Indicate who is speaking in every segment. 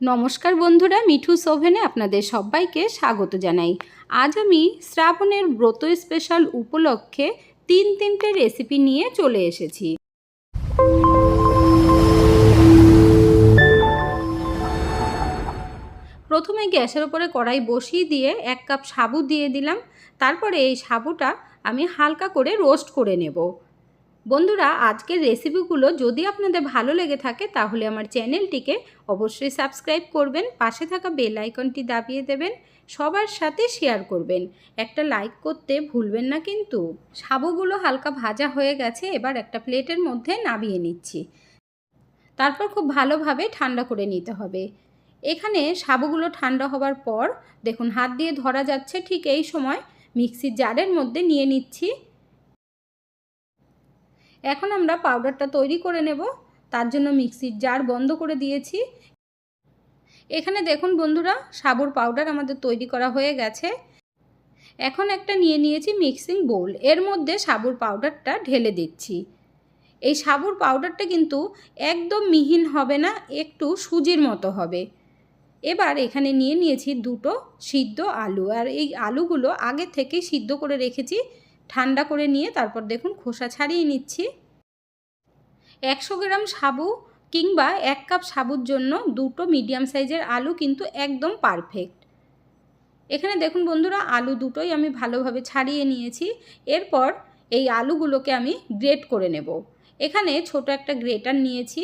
Speaker 1: নমস্কার বন্ধুরা, মিঠু সোভেনে আপনাদের সবাইকে স্বাগত জানাই। আজ আমি শ্রাবণের ব্রত স্পেশাল উপলক্ষে তিন তিনটে রেসিপি নিয়ে চলে এসেছি। প্রথমে গ্যাসের ওপরে কড়াই বসিয়ে দিয়ে এক কাপ সাবু দিয়ে দিলাম। তারপরে এই সাবুটা আমি হালকা করে রোস্ট করে নেব। বন্ধুরা, আজকের রেসিপিগুলো যদি আপনাদের ভালো লেগে থাকে, তাহলে আমার চ্যানেলটিকে অবশ্যই সাবস্ক্রাইব করবেন, পাশে থাকা বেল আইকনটি দাবিয়ে দেবেন, সবার সাথে শেয়ার করবেন। একটা লাইক করতে ভুলবেন না কিন্তু। সাবুগুলো হালকা ভাজা হয়ে গেছে, এবার একটা প্লেটের মধ্যে নাবিয়ে নিচ্ছি। তারপর খুব ভালোভাবে ঠান্ডা করে নিতে হবে। এখানে সাবুগুলো ঠান্ডা হবার পর, দেখুন, হাত দিয়ে ধরা যাচ্ছে ঠিক এই সময়। মিক্সির জারের মধ্যে নিয়ে নিচ্ছি। এখন আমরা পাউডারটা তৈরি করে নেব। তার জন্য মিক্সির জার বন্ধ করে দিয়েছি। এখানে দেখুন বন্ধুরা, সাবুর পাউডার আমাদের তৈরি করা হয়ে গেছে। এখন একটা নিয়ে নিয়েছি মিক্সিং বোল এর মধ্যে সাবুর পাউডারটা ঢেলে দিচ্ছি। এই সাবুর পাউডারটা কিন্তু একদম মিহিন হবে না, একটু সুজির মতো হবে। এবার এখানে নিয়ে নিয়েছি দুটো সিদ্ধ আলু। আর এই আলুগুলো আগে থেকেই সিদ্ধ করে রেখেছি। ঠান্ডা করে নিয়ে তারপর দেখুন খোসা ছাড়িয়ে নিচ্ছি। একশো গ্রাম সাবু কিংবা এক কাপ সাবুর জন্য দুটো মিডিয়াম সাইজের আলু কিন্তু একদম পারফেক্ট। এখানে দেখুন বন্ধুরা, আলু দুটোই আমি ভালোভাবে ছাড়িয়ে নিয়েছি। এরপর এই আলুগুলোকে আমি গ্রেট করে নেব। এখানে ছোট একটা গ্রেটার নিয়েছি।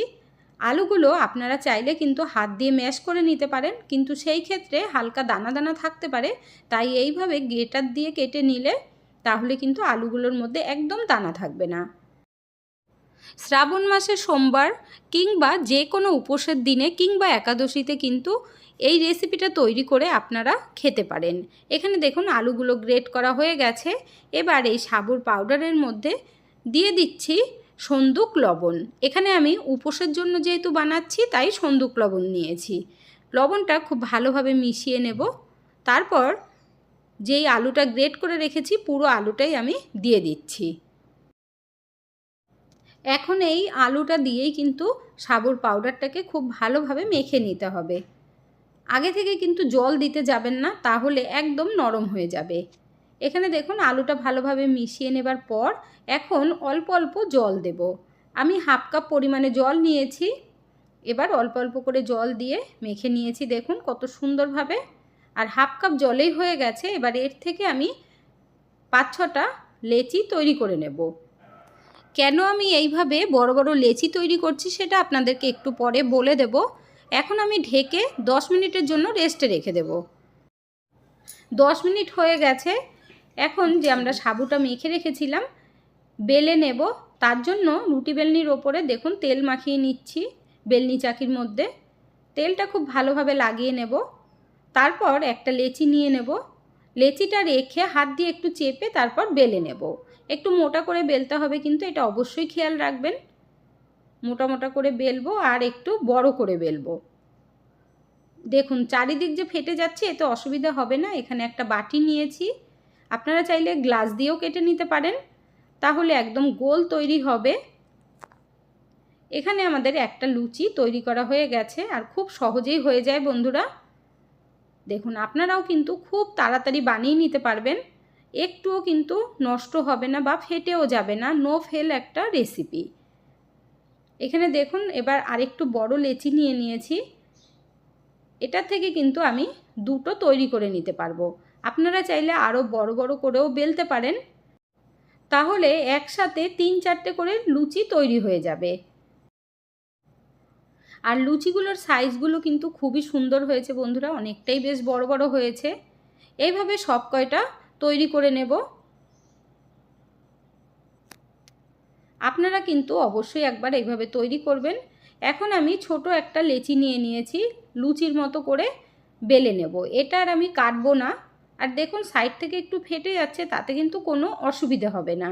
Speaker 1: আলুগুলো আপনারা চাইলে কিন্তু হাত দিয়ে ম্যাশ করে নিতে পারেন, কিন্তু সেই ক্ষেত্রে হালকা দানা দানা থাকতে পারে, তাই এইভাবে গ্রেটার দিয়ে কেটে নিলে তাহলে কিন্তু আলুগুলোর মধ্যে একদম দানা থাকবে না। শ্রাবণ মাসে সোমবার কিংবা যে কোনো উপোসের দিনে কিংবা একাদশীতে কিন্তু এই রেসিপিটা তৈরি করে আপনারা খেতে পারেন। এখানে দেখুন আলুগুলো গ্রেট করা হয়ে গেছে। এবার এই সাবুর পাউডারের মধ্যে দিয়ে দিচ্ছি সন্দুক লবণ। এখানে আমি উপোসের জন্য যেহেতু বানাচ্ছি, তাই সন্দুক লবণ নিয়েছি। লবণটা খুব ভালোভাবে মিশিয়ে নেব। তারপর যেই আলুটা গ্রেট করে রেখেছি, পুরো আলুটাই আমি দিয়ে দিচ্ছি। এখন এই আলুটা দিয়েই কিন্তু সাবুর পাউডারটাকে খুব ভালোভাবে মেখে নিতে হবে। আগে থেকে কিন্তু জল দিতে যাবেন না, তাহলে একদম নরম হয়ে যাবে। এখানে দেখুন, আলুটা ভালোভাবে মিশিয়ে নেবার পর এখন অল্প অল্প জল দেব। আমি হাফ কাপ পরিমাণে জল নিয়েছি। এবার অল্প অল্প করে জল দিয়ে মেখে নিয়েছি। দেখুন, কত সুন্দরভাবে আর হাফ কাপ জলেই হয়ে গেছে, এবার এর থেকে আমি পাঁচ ছটা লেচি তৈরি করে নেব। কেন আমি এইভাবে বড় বড় লেচি তৈরি করছি সেটা আপনাদেরকে একটু পরে বলে দেব। এখন আমি ঢেকে দশ মিনিটের জন্য রেস্টে রেখে দেব। দশ মিনিট হয়ে গেছে, এখন যে আমরা সাবুটা মেখে রেখেছিলাম, বেলে নেব। তার জন্য রুটি বেলনির ওপরে দেখুন তেল মাখিয়ে নিচ্ছি, বেলনি চাকির মধ্যে। তেলটা খুব ভালোভাবে লাগিয়ে নেব। তারপর একটা লেচি নিয়ে নেব। লেচিটা রেখে হাত দিয়ে একটু চেপে তারপর বেলে নেব। একটু মোটা করে বেলতে হবে কিন্তু এটা অবশ্যই খেয়াল রাখবেন। মোটা মোটা করে বেলবো আর একটু বড় করে বেলবো। দেখুন, চারিদিক যে ফেটে যাচ্ছে এতে অসুবিধা হবে না। এখানে একটা বাটি নিয়েছি। আপনারা চাইলে গ্লাস দিয়েও কেটে নিতে পারেন। তাহলে একদম গোল তৈরি হবে। এখানে আমাদের একটা লুচি তৈরি করা হয়ে গেছে। আর খুব সহজেই হয়ে যায় বন্ধুরা। দেখুন, আপনারাও কিন্তু খুব তাড়াতাড়ি বানিয়ে নিতে পারবেন। একটুও কিন্তু নষ্ট হবে না বা ফেটেও যাবে না। নো ফেল একটা রেসিপি এখানে দেখুন, এবার আরেকটু বড় লেচি নিয়ে নিয়েছি। এটা থেকে কিন্তু আমি দুটো তৈরি করে নিতে পারব। আপনারা চাইলে আরও বড় বড় করেও বেলতে পারেন। তাহলে একসাথে তিন চারটে করে লুচি তৈরি হয়ে যাবে। আর লুচিগুলোর সাইজগুলো কিন্তু খুবই সুন্দর হয়েছে বন্ধুরা, অনেকটাই বেশ বড় বড় হয়েছে। এইভাবে সব কয়টা তৈরি করে নেব। আপনারা কিন্তু অবশ্যই একবার এইভাবে তৈরি করবেন। এখন আমি ছোট একটা লেচি নিয়ে নিয়েছি, লুচির মতো করে বেলে নেব। এটা আর আমি কাটবো না। আর দেখুন, সাইড থেকে একটু ফেটে যাচ্ছে, তাতে কিন্তু কোনো অসুবিধে হবে না।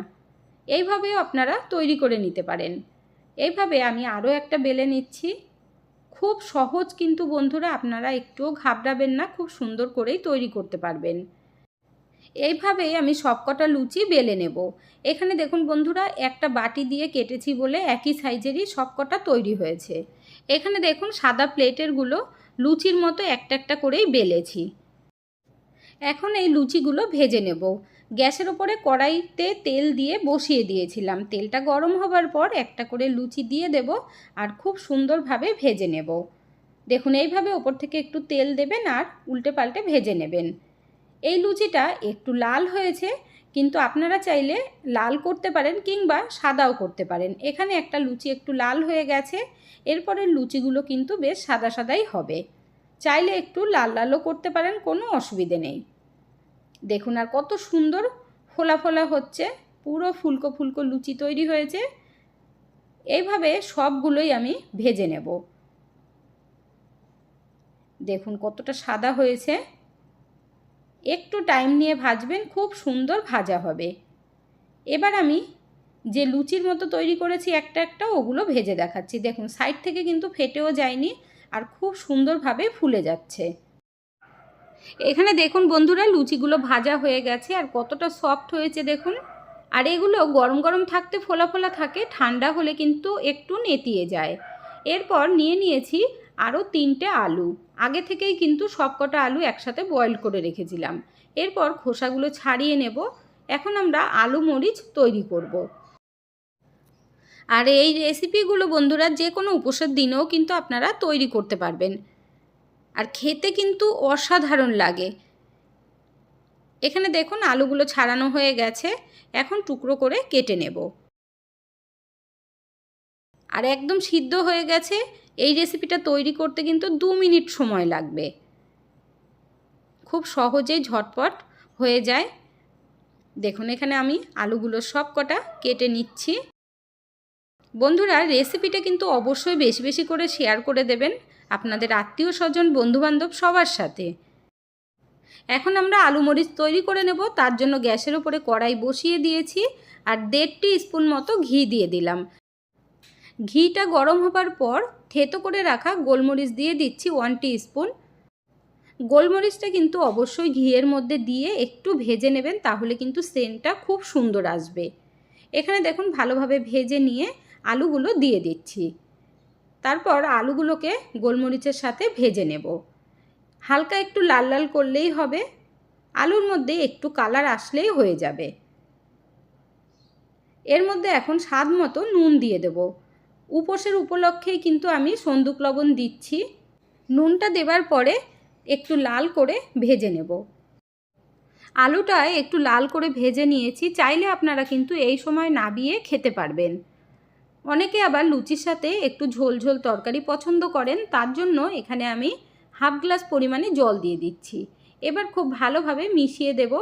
Speaker 1: এইভাবেও আপনারা তৈরি করে নিতে পারেন। এইভাবে আমি আরও একটা বেলে নিচ্ছি। খুব সহজ কিন্তু বন্ধুরা আপনারা একটুও ঘাবড়াবেন না, খুব সুন্দর করেই তৈরি করতে পারবেন। এইভাবেই আমি সবকটা লুচি বেলে নেব। এখানে দেখুন বন্ধুরা, একটা বাটি দিয়ে কেটেছি বলে একই সাইজেরই সবকটা তৈরি হয়েছে। এখানে দেখুন সাদা প্লেটেরগুলো লুচির মতো একটা একটা করেই বেলেছি। এখন এই লুচিগুলো ভেজে নেব। গ্যাসের ওপরে কড়াইতে তেল দিয়ে বসিয়ে দিয়েছিলাম। তেলটা গরম হবার পর একটা করে লুচি দিয়ে দেব আর খুব সুন্দরভাবে ভেজে নেব। দেখুন, এইভাবে ওপর থেকে একটু তেল দেবেন আর উল্টে পাল্টে ভেজে নেবেন। এই লুচিটা একটু লাল হয়েছে, কিন্তু আপনারা চাইলে লাল করতে পারেন কিংবা সাদাও করতে পারেন। এখানে একটা লুচি একটু লাল হয়ে গেছে, এরপরের লুচিগুলো কিন্তু বেশ সাদা সাদাই হবে। চাইলে একটু লাল লালও করতে পারেন, কোনো অসুবিধে নেই। দেখুন আর কত সুন্দর ফোলা ফোলা হচ্ছে, পুরো ফুলকো ফুলকো লুচি তৈরি হয়েছে। এইভাবে সবগুলোই আমি ভেজে নেব। দেখুন কতটা সাদা হয়েছে। একটু টাইম নিয়ে ভাজবেন, খুব সুন্দর ভাজা হবে। এবার আমি যে লুচির মতো তৈরি করেছি একটা একটা, ওগুলো ভেজে দেখাচ্ছি। দেখুন, সাইড থেকে কিন্তু ফেটেও যায়নি আর খুব সুন্দরভাবে ফুলে যাচ্ছে। এখানে দেখুন বন্ধুরা, লুচিগুলো ভাজা হয়ে গেছে আর কতটা সফট হয়েছে দেখুন। আর এগুলো গরম গরম থাকতে ফোলা ফোলা থাকে, ঠান্ডা হলে কিন্তু একটু নেতিয়ে যায়। এরপর নিয়ে নিয়েছি আরও তিনটে আলু। আগে থেকেই কিন্তু সবকটা আলু একসাথে বয়েল করে রেখেছিলাম। এরপর খোসাগুলো ছাড়িয়ে নেব। এখন আমরা আলু মরিচ তৈরি করব। আর এই রেসিপিগুলো বন্ধুরা যে কোনো উপোসের দিনেও কিন্তু আপনারা তৈরি করতে পারবেন। আর খেতে কিন্তু অসাধারণ লাগে। এখানে দেখুন আলুগুলো ছাড়ানো হয়ে গেছে, এখন টুকরো করে কেটে নেব। আর একদম সিদ্ধ হয়ে গেছে, এই রেসিপিটা তৈরি করতে কিন্তু দু মিনিট সময় লাগবে। খুব সহজেই ঝটপট হয়ে যায়। দেখুন এখানে আমি আলুগুলো সব কটা কেটে নিচ্ছি। বন্ধুরা রেসিপিটা কিন্তু অবশ্যই বেশি বেশি করে শেয়ার করে দেবেন আপনাদের আত্মীয় স্বজন, বন্ধুবান্ধব সবার সাথে। এখন আমরা আলু মরিচ তৈরি করে নেব, তার জন্য গ্যাসের উপরে কড়াই বসিয়ে দিয়েছি আর দেড়টি স্পুন মতো ঘি দিয়ে দিলাম। ঘিটা গরম হবার পর থেতো করে রাখা গোলমরিচ দিয়ে দিচ্ছি ওয়ান স্পুন গোলমরিচটা কিন্তু অবশ্যই ঘিয়ের মধ্যে দিয়ে একটু ভেজে নেবেন, তাহলে কিন্তু সেন্টটা খুব সুন্দর আসবে। এখানে দেখুন, ভালোভাবে ভেজে নিয়ে আলুগুলো দিয়ে দিচ্ছি। তারপর আলুগুলোকে গোলমরিচের সাথে ভেজে নেব। হালকা একটু লাল লাল করলেই হবে। আলুর মধ্যে একটু কালার আসলেই হয়ে যাবে। এর মধ্যে এখন স্বাদ মতো নুন দিয়ে দেব। উপোসের উপলক্ষেই কিন্তু আমি সন্দুক লবণ দিচ্ছি। নুনটা দেবার পরে একটু লাল করে ভেজে নেব। আলুটা একটু লাল করে ভেজে নিয়েছি। চাইলে আপনারা কিন্তু এই সময় নাবিয়ে খেতে পারবেন। অনেকে আবার লুচির সাথে একটু ঝোল ঝোল তরকারি পছন্দ করেন, তার জন্য এখানে আমি হাফ গ্লাস পরিমাণে জল দিয়ে দিচ্ছি। এবার খুব ভালোভাবে মিশিয়ে দেব,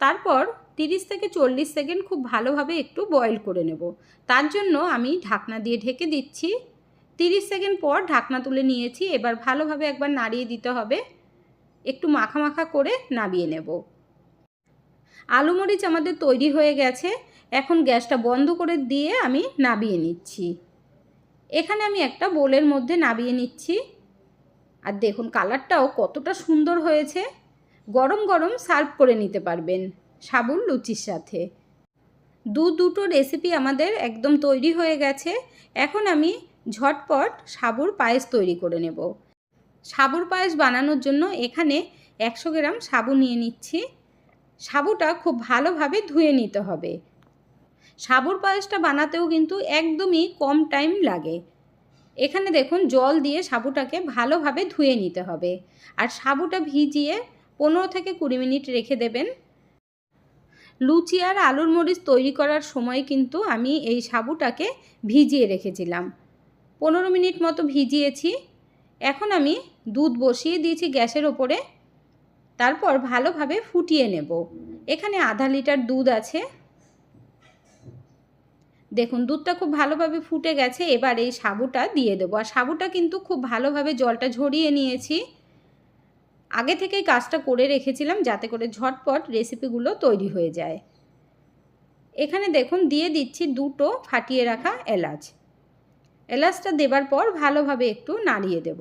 Speaker 1: তারপর তিরিশ থেকে চল্লিশ সেকেন্ড খুব ভালোভাবে একটু বয়েল করে নেব। তার জন্য আমি ঢাকনা দিয়ে ঢেকে দিচ্ছি। তিরিশ সেকেন্ড পর ঢাকনা তুলে নিয়েছি, এবার ভালোভাবে একবার নাড়িয়ে দিতে হবে। একটু মাখা মাখা করে নাবিয়ে নেব। আলু মরিচ আমাদের তৈরি হয়ে গেছে। এখন গ্যাসটা বন্ধ করে দিয়ে আমি নাবিয়ে নিচ্ছি। এখানে আমি একটা বোলের মধ্যে নাবিয়ে নিচ্ছি। আর দেখুন, কালারটাও কতটা সুন্দর হয়েছে। গরম গরম সার্ভ করে নিতে পারবেন সাবুন লুচির সাথে। দু দুটো রেসিপি আমাদের একদম তৈরি হয়ে গেছে। এখন আমি ঝটপট সাবুর পায়েস তৈরি করে নেব। সাবুর পায়েস বানানোর জন্য এখানে একশো গ্রাম সাবু নিয়ে নিচ্ছি। সাবুটা খুব ভালোভাবে ধুয়ে নিতে হবে। সাবুর পায়েসটা বানাতেও কিন্তু একদমই কম টাইম লাগে। এখানে দেখুন, জল দিয়ে সাবুটাকে ভালোভাবে ধুয়ে নিতে হবে। আর সাবুটা ভিজিয়ে পনেরো থেকে কুড়ি মিনিট রেখে দেবেন। লুচি আর আলুর মরিচ তৈরি করার সময় কিন্তু আমি এই সাবুটাকে ভিজিয়ে রেখেছিলাম। পনেরো মিনিট মতো ভিজিয়েছি। এখন আমি দুধ বসিয়ে দিয়েছি গ্যাসের ওপরে। তারপর ভালোভাবে ফুটিয়ে নেব। এখানে আধা লিটার দুধ আছে। দেখুন, দুধটা খুব ভালোভাবে ফুটে গেছে, এবার এই সাবুটা দিয়ে দেবো। আর সাবুটা কিন্তু খুব ভালোভাবে জলটা ঝরিয়ে নিয়েছি। আগে থেকেই কাজটা করে রেখেছিলাম যাতে করে ঝটপট রেসিপিগুলো তৈরি হয়ে যায়। এখানে দেখুন, দিয়ে দিচ্ছি দুটো ফাটিয়ে রাখা এলাচ। এলাচটা দেবার পর ভালোভাবে একটু নাড়িয়ে দেব।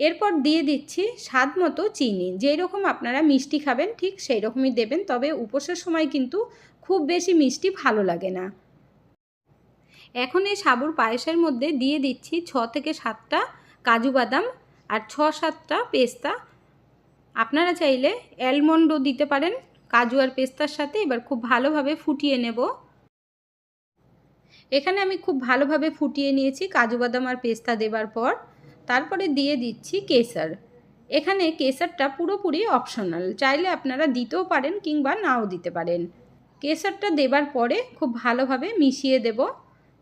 Speaker 1: এরপর দিয়ে দিচ্ছি স্বাদ মতো চিনি। যেই রকম আপনারা মিষ্টি খাবেন ঠিক সেই রকমই দেবেন, তবে উপোসের সময় কিন্তু খুব বেশি মিষ্টি ভালো লাগে না। এখন এই সাবুর পায়েসের মধ্যে দিয়ে দিচ্ছি ছ থেকে সাতটা কাজু বাদাম আর ছ সাতটা পেস্তা। আপনারা চাইলে অ্যালমন্ডও দিতে পারেন, কাজু আর পেস্তার সাথে। এবার খুব ভালোভাবে ফুটিয়ে নেব। এখানে আমি খুব ভালোভাবে ফুটিয়ে নিয়েছি কাজু বাদাম আর পেস্তা দেবার পর। তারপরে দিয়ে দিচ্ছি কেসার। এখানে কেসারটা পুরোপুরি অপশনাল চাইলে আপনারা দিতেও পারেন কিংবা নাও দিতে পারেন। কেসারটা দেবার পরে খুব ভালোভাবে মিশিয়ে দেব।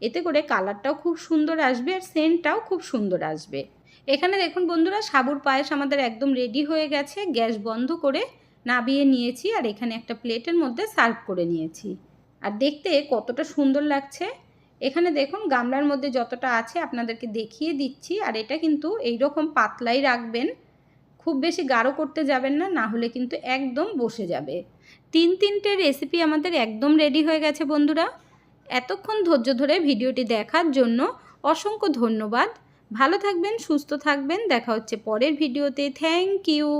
Speaker 1: এতে করে কালারটাও খুব সুন্দর আসবে আর সেন্টটাও খুব সুন্দর আসবে। এখানে দেখুন বন্ধুরা, সাবুর পায়েস আমাদের একদম রেডি হয়ে গেছে। গ্যাস বন্ধ করে নাবিয়ে নিয়েছি আর এখানে একটা প্লেটের মধ্যে সার্ভ করে নিয়েছি। আর দেখতে কতটা সুন্দর লাগছে। এখানে দেখুন গামলার মধ্যে যতটা আছে আপনাদেরকে দেখিয়ে দিচ্ছি, আর এটা কিন্তু এই রকম পাতলাই রাখবেন। খুব বেশি গাঢ় করতে যাবেন না না হলে কিন্তু একদম বসে যাবে। তিন তিনটে রেসিপি আমাদের একদম রেডি হয়ে গেছে বন্ধুরা। এতক্ষণ ধৈর্য ধরে ভিডিওটি দেখার জন্য অসংখ্য ধন্যবাদ। ভালো থাকবেন, সুস্থ থাকবেন। দেখা হচ্ছে পরের ভিডিওতে। Thank you